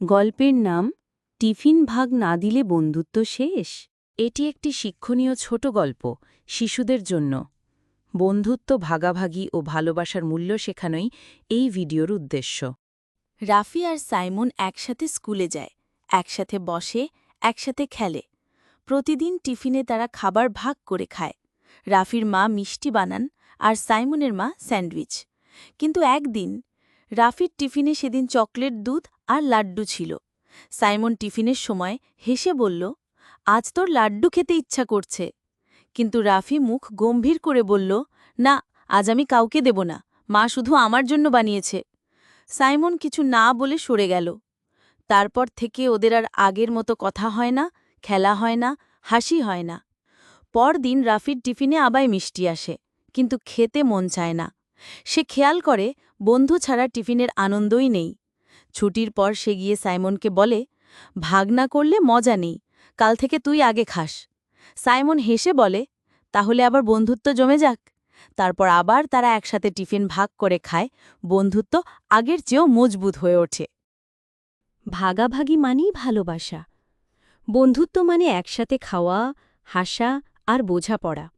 গল্পের নাম, টিফিন ভাগ না দিলে বন্ধুত্ব শেষ। এটি একটি শিক্ষণীয় ছোট গল্প, শিশুদের জন্য। বন্ধুত্ব ভাগাভাগি ও ভালোবাসার মূল্য শেখানোই এই ভিডিওর উদ্দেশ্য। রাফি আর সাইমন একসাথে স্কুলে যায়, একসাথে বসে, একসাথে খেলে। প্রতিদিন টিফিনে তারা খাবার ভাগ করে খায়। রাফির মা মিষ্টি বানান আর সাইমনের মা স্যান্ডউইচ। কিন্তু একদিন রাফির টিফিনে সেদিন চকলেট দুধ আর লাড্ডু ছিল। সাইমন টিফিনের সময় হেসে বলল, আজ তোর লাড্ডু খেতে ইচ্ছা করছে। কিন্তু রাফি মুখ গম্ভীর করে বলল, না, আজ আমি কাউকে দেব না, মা শুধু আমার জন্য বানিয়েছে। সাইমন কিছু না বলে সরে গেল। তারপর থেকে ওদের আর আগের মতো কথা হয় না, খেলা হয় না, হাসি হয় না। পরদিন রাফির টিফিনে আবাই মিষ্টি আসে, কিন্তু খেতে মন চায় না। সে খেয়াল করে বন্ধু ছাড়া টিফিনের আনন্দই নেই। ছুটির পর সে গিয়ে সাইমনকে বলে ভাগ না করলে মজা নেই, কাল থেকে তুই আগে খাস। সাইমন হেসে বলে, তাহলে আবার বন্ধুত্ব জমে যাক। তারপর আবার তারা একসাথে টিফিন ভাগ করে খায়, বন্ধুত্ব আগের চেয়েও মজবুত হয়ে ওঠে। ভাগাভাগি মানেই ভালোবাসা। বন্ধুত্ব মানে একসাথে খাওয়া, হাসা আর বোঝাপড়া।